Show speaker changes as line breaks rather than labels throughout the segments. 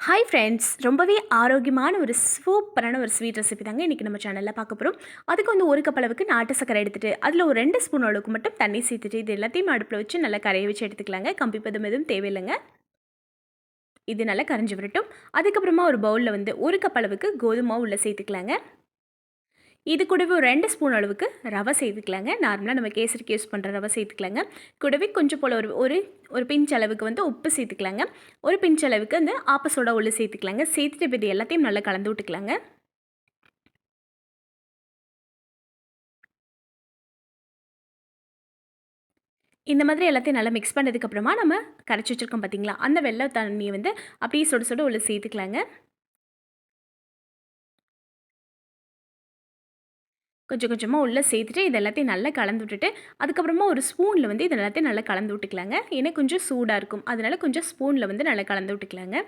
Hi friends ரொம்பவே ஆரோக்கியமான ஒரு சூப்பரான ஒரு ஸ்வீட் ரெசிபி தாங்க இன்றைக்கி நம்ம சேனலில் பார்க்க போகிறோம் அதுக்கு வந்து ஒரு கப் அளவுக்கு நாட்டு சக்கரை எடுத்துகிட்டு அதில் ஒரு ரெண்டு ஸ்பூன் அளவுக்கு மட்டும் தண்ணி சேர்த்துட்டு இது எல்லாத்தையும் அடுப்பில் வச்சு நல்லா கரைய வச்சு எடுத்துக்கலாங்க. கம்பி பதம் எதுவும் தேவையில்லைங்க. இது நல்லா கரைஞ்சி விடட்டும் அதுக்கப்புறமா ஒரு பவுலில் வந்து ஒரு கப் அளவுக்கு கோதுமை உள்ளே சேர்த்துக்கலாங்க. இது கூடவே ஒரு ரெண்டு ஸ்பூன் அளவுக்கு ரவை சேர்த்துக்கலாங்க நார்மலாக நம்ம கேசரிக்கு யூஸ் பண்ணுற ரவை சேர்த்துக்கலாங்க கூடவே கொஞ்சம் போல் ஒரு ஒரு ஒரு பிஞ்ச் அளவுக்கு வந்து உப்பு சேர்த்துக்கலாங்க. ஒரு பிஞ்ச் அளவுக்கு வந்து ஆப்பசோடா உள்ள சேர்த்துக்கலாங்க. சேர்த்துட்டு இது எல்லாத்தையும் நல்லா கலந்து விட்டுக்கலாங்க. இந்த மாதிரி எல்லாத்தையும் நல்லா மிக்ஸ் பண்ணதுக்கப்புறமா நம்ம கரைச்சி வச்சுருக்கோம் பார்த்தீங்களா அந்த வெள்ளை தண்ணியை வந்து அப்படியே சுட சுட உள்ள சேர்த்துக்கலாங்க. கொஞ்சம் கொஞ்சமாக உள்ளே சேர்த்துட்டு இது எல்லாத்தையும் நல்லா கலந்து விட்டுட்டு அதுக்கப்புறமா ஒரு ஸ்பூனில் வந்து இது எல்லாத்தையும் நல்லா கலந்து விட்டுக்கலாங்க. ஏன்னா கொஞ்சம் சூடாக இருக்கும். அதனால் கொஞ்சம் ஸ்பூனில் வந்து நல்லா கலந்து விட்டுக்கலாங்க.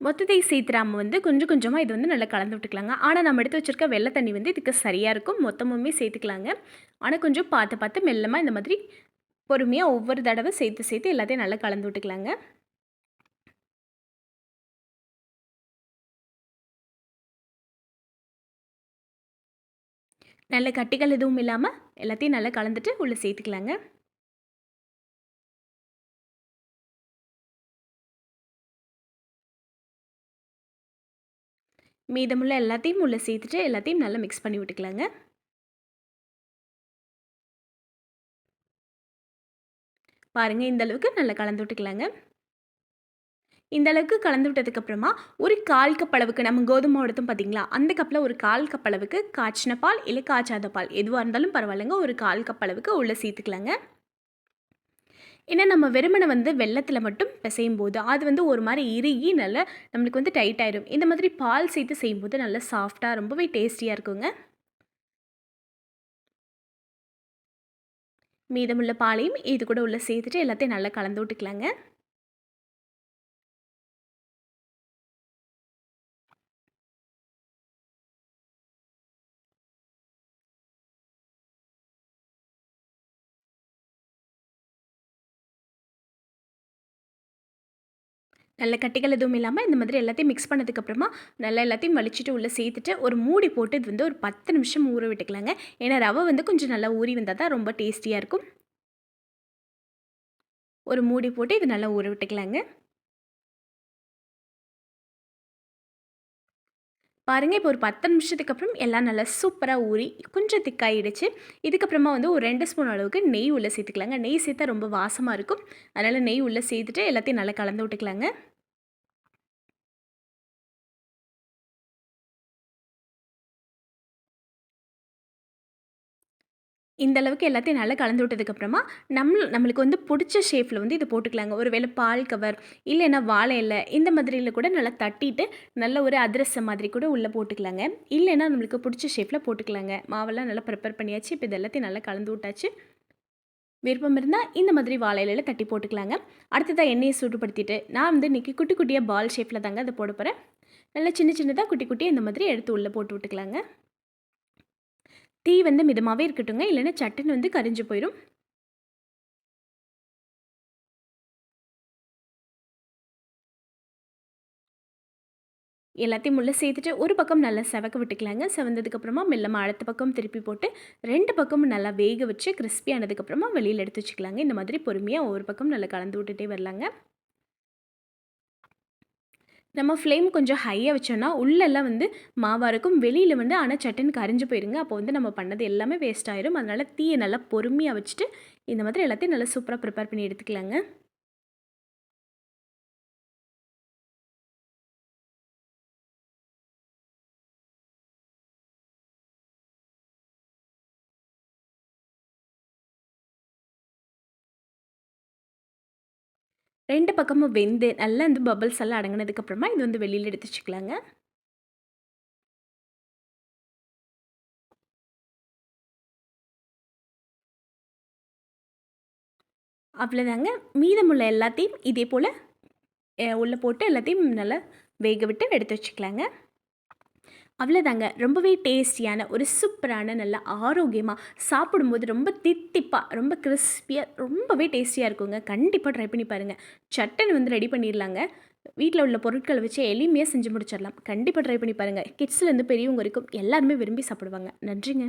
மொத்தத்தை சேர்த்துறாம வந்து கொஞ்சம் கொஞ்சமாக இது வந்து நல்லா கலந்து விட்டுக்கலாங்க. ஆனால் நம்ம எடுத்து வச்சுருக்க வெள்ளை தண்ணி வந்து இதுக்கு சரியாக இருக்கும். மொத்தமுமே சேர்த்துக்கலாங்க. ஆனால் கொஞ்சம் பார்த்து பார்த்து மெல்லமாக இந்த மாதிரி பொறுமையாக ஒவ்வொரு தடவை சேர்த்து சேர்த்து எல்லாத்தையும் நல்லா கலந்து விட்டுக்கலாங்க. நல்ல கட்டிகள் எதுவும் இல்லாமல் எல்லாத்தையும் நல்லா கலந்துட்டு உள்ளே சேர்த்துக்கலாங்க. மீதமுள்ள எல்லாத்தையும் உள்ளே சேர்த்துட்டு எல்லாத்தையும் நல்லா மிக்ஸ் பண்ணி விட்டுக்கலாங்க. பாருங்கள் இந்தளவுக்கு நல்லா கலந்து விட்டுக்கலாங்க. இந்த அளவுக்கு கலந்து விட்டதுக்கப்புறமா ஒரு கால் கப் அளவுக்கு நம்ம கோதுமை எடுத்தோம் பார்த்தீங்களா அந்த கப்பில் ஒரு கால் கப் அளவுக்கு காய்ச்சின பால் இல்லை காய்ச்சாத பால் எதுவாக இருந்தாலும் பரவாயில்லைங்க. ஒரு கால் கப் அளவுக்கு உள்ளே சேர்த்துக்கலாங்க. ஏன்னா நம்ம வெறுமனை வந்து வெள்ளத்தில் மட்டும் பிசையும் போது அது வந்து ஒரு மாதிரி இறுகி நல்லா நம்மளுக்கு வந்து டைட் ஆயிடும் இந்த மாதிரி பால் சேர்த்து செய்யும்போது நல்லா சாஃப்டாக ரொம்பவே டேஸ்டியாக இருக்குங்க. மீதமுள்ள பாலையும் இது கூட உள்ளே சேர்த்துட்டு எல்லாத்தையும் நல்லா கலந்து விட்டுக்கலாங்க. நல்ல கட்டிகள் எதுவும் இல்லாமல் இந்த மாதிரி எல்லாத்தையும் மிக்ஸ் பண்ணதுக்கப்புறமா நல்லா எல்லாத்தையும் வலிச்சுட்டு உள்ளே சேர்த்துட்டு ஒரு மூடி போட்டு இது வந்து ஒரு பத்து நிமிஷம் ஊற விட்டுக்கலாங்க. ஏன்னா ரவை வந்து கொஞ்சம் நல்லா ஊறி வந்தால் தான் ரொம்ப டேஸ்டியாக இருக்கும். ஒரு மூடி போட்டு இது நல்லா ஊற விட்டுக்கலாங்க. பாருங்கள் இப்போ ஒரு பத்து நிமிஷத்துக்கு அப்புறம் எல்லாம் நல்லா சூப்பராக ஊறி கொஞ்சம் திக்காயிடுச்சு. இதுக்கப்புறமா வந்து ஒரு ரெண்டு ஸ்பூன் அளவுக்கு நெய் உள்ளே சேர்த்துக்கலாங்க. நெய் சேர்த்தா ரொம்ப வாசமாக இருக்கும். அதனால் நெய் உள்ளே சேர்த்துட்டு எல்லாத்தையும் நல்லா கலந்து விட்டுக்கலாங்க. இந்த அளவுக்கு எல்லாத்தையும் நல்லா கலந்து விட்டதுக்கப்புறமா நம்ம நம்மளுக்கு வந்து பிடிச்ச ஷேப்பில் வந்து இதை போட்டுக்கலாங்க. ஒரு வேளை பால் கவர் இல்லைன்னா வாழை இலை இந்த மாதிரியில் கூட நல்லா தட்டிட்டு நல்ல ஒரு அதிரசம் மாதிரி கூட உள்ளே போட்டுக்கலாங்க. இல்லைன்னா நம்மளுக்கு பிடிச்ச ஷேப்பில் போட்டுக்கலாங்க. மாவெல்லாம் நல்லா ப்ரிப்பேர் பண்ணியாச்சு. இப்போ இது எல்லாத்தையும் நல்லா கலந்து விட்டாச்சு. விருப்பம் இருந்தால் இந்த மாதிரி வாழை தட்டி போட்டுக்கலாங்க. அடுத்ததாக எண்ணெயை சூடுபடுத்திட்டு நான் வந்து இன்றைக்கி குட்டி குட்டியாக பால் ஷேப்பில் தாங்க அதை போட போகிறேன் நல்லா சின்ன சின்னதாக குட்டி குட்டியாக இந்த மாதிரி எடுத்து உள்ளே போட்டு விட்டுக்கலாங்க. தீ வந்து மிதமாகவே இருக்கட்டுங்க. இல்லைன்னா சட்டுன்னு வந்து கரிஞ்சு போயிடும் எல்லாத்தையும் உள்ளே சேர்த்துட்டு ஒரு பக்கம் நல்லா செவக்க விட்டுக்கலாங்க. செவந்ததுக்கப்புறமா மெல்லமாக அடுத்த பக்கம் திருப்பி போட்டு ரெண்டு பக்கமும் நல்லா வேக வச்சு கிறிஸ்பி ஆனதுக்கப்புறமா வெளியில் எடுத்து வச்சுக்கலாங்க. இந்த மாதிரி பொறுமையாக ஒவ்வொரு பக்கம் நல்லா கலந்து விட்டுட்டே வரலாங்க. நம்ம ஃப்ளேம் கொஞ்சம் ஹையாக வச்சோன்னா உள்ளெல்லாம் வந்து மாவாக இருக்கும். வெளியில் வந்து ஆனால் சட்டுன்னு கரைஞ்சி போயிருங்க. அப்போ வந்து நம்ம பண்ணது எல்லாமே வேஸ்ட் ஆயிரும். அதனால் தீயை நல்லா பொறுமையாக வச்சுட்டு இந்த மாதிரி எல்லாத்தையும் நல்லா சூப்பராக ப்ரிப்பேர் பண்ணி எடுத்துக்கலாங்க. ரெண்டு பக்கமும் வெந்து நல்லா இந்த பபிள்ஸ் எல்லாம் அடங்கினதுக்கப்புறமா இது வந்து வெளியில் எடுத்து வச்சுக்கலாங்க. அவ்வளோதாங்க மீதமுள்ள எல்லாத்தையும் இதே போல் உள்ளே போட்டு எல்லாத்தையும் நல்லா வேக விட்டு எடுத்து வச்சுக்கலாங்க. அவ்வளோதாங்க ரொம்பவே டேஸ்டியான ஒரு சூப்பரான நல்ல ஆரோக்கியமாக சாப்பிடும்போது ரொம்ப தித்திப்பாக ரொம்ப கிறிஸ்பியாக ரொம்பவே டேஸ்டியாக இருக்குங்க. கண்டிப்பாக ட்ரை பண்ணி பாருங்கள் சட்டன் வந்து ரெடி பண்ணிடலாங்க வீட்டில் உள்ள பொருட்களை வச்சு எளிமையாக செஞ்சு முடிச்சிடலாம் கண்டிப்பாக ட்ரை பண்ணி பாருங்கள் கிட்ஸ்லேருந்து பெரியவங்க வரைக்கும் எல்லாருமே விரும்பி சாப்பிடுவாங்க. நன்றிங்க.